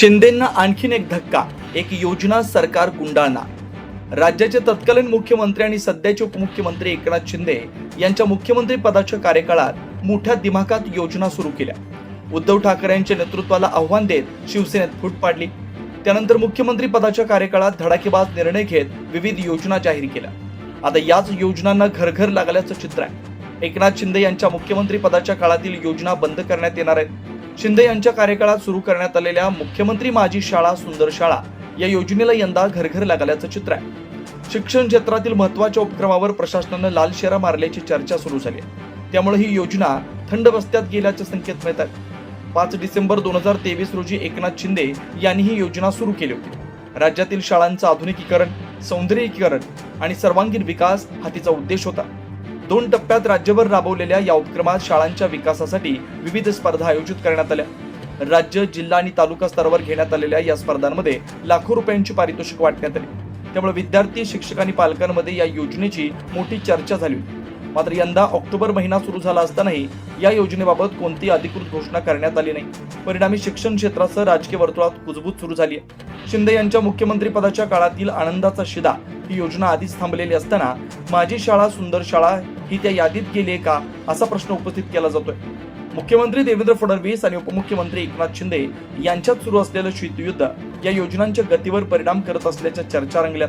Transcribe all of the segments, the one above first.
शिंदेंना आणखीन एक धक्का एक योजना सरकार गुंडाळणार. राज्याचे तत्कालीन मुख्यमंत्री आणि सध्याचे उपमुख्यमंत्री एकनाथ शिंदे यांच्या मुख्यमंत्री पदाच्या कार्यकाळात मोठ्या दिमाखात योजना सुरू केल्या. उद्धव ठाकरे यांच्या नेतृत्वाला आव्हान देत शिवसेनेत फूट पाडली. त्यानंतर मुख्यमंत्री पदाच्या कार्यकाळात धडाकेबाज निर्णय घेत विविध योजना जाहीर केल्या. आता याच योजनांना घरघर लागल्याचं चित्र आहे. एकनाथ शिंदे यांच्या मुख्यमंत्री पदाच्या काळातील योजना बंद करण्यात येणार आहेत. शिंदे यांच्या कार्यकाळात सुरू करण्यात आलेल्या मुख्यमंत्री माझी शाळा सुंदर शाळा या योजनेला यंदा घरघर लागल्याचं चित्र आहे. शिक्षण क्षेत्रातील महत्त्वाच्या उपक्रमावर प्रशासनानं लाल शेरा मारल्याची चर्चा सुरू झाली आहे. त्यामुळे ही योजना थंड बस्त्यात गेल्याचे संकेत मिळत आहेत. पाच डिसेंबर दोन हजार तेवीस रोजी एकनाथ शिंदे यांनी ही योजना सुरू केली होती. राज्यातील शाळांचं आधुनिकीकरण सौंदर्यीकरण आणि सर्वांगीण विकास हा तिचा उद्देश होता. दोन टप्प्यात राज्यभर राबवलेल्या या उपक्रमात शाळांच्या विकासासाठी विविध स्पर्धा आयोजित करण्यात आल्या. राज्य जिल्हा आणि तालुका स्तरावर घेण्यात आलेल्या या स्पर्धांमध्ये लाखो रुपयांची पारितोषिक वाटण्यात आली. त्यामुळे विद्यार्थी शिक्षक आणि पालकांमध्ये या योजनेची मोठी चर्चा झाली होती. मात्र यंदा ऑक्टोबर महिना सुरू झाला असतानाही या योजनेबाबत कोणतीही अधिकृत घोषणा करण्यात आली नाही. परिणामी शिक्षण क्षेत्रासह राजकीय वर्तुळात कुजबूज सुरू झाली आहे. शिंदे यांच्या मुख्यमंत्री पदाच्या काळातील आनंदाचा शिदा ही योजना आधीच थांबलेली असताना माझी शाळा सुंदर शाळा ही त्या यादीत गेली आहे का? असा प्रश्न उपस्थित केला जातोय. मुख्यमंत्री देवेंद्र फडणवीस आणि उपमुख्यमंत्री एकनाथ शिंदे यांच्यात सुरू असलेलं शीतयुद्ध या योजनांच्या गतीवर परिणाम करत असल्याच्या चर्चा रंगल्यात.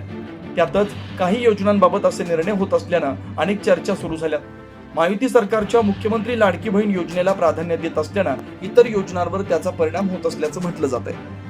त्यातच काही योजनांबाबत असे निर्णय होत असल्यानं अनेक चर्चा सुरू झाल्यात. महायुती सरकारच्या मुख्यमंत्री लाडकी बहीण योजनेला प्राधान्य देत असल्यानं इतर योजनांवर त्याचा परिणाम होत असल्याचं म्हटलं जात आहे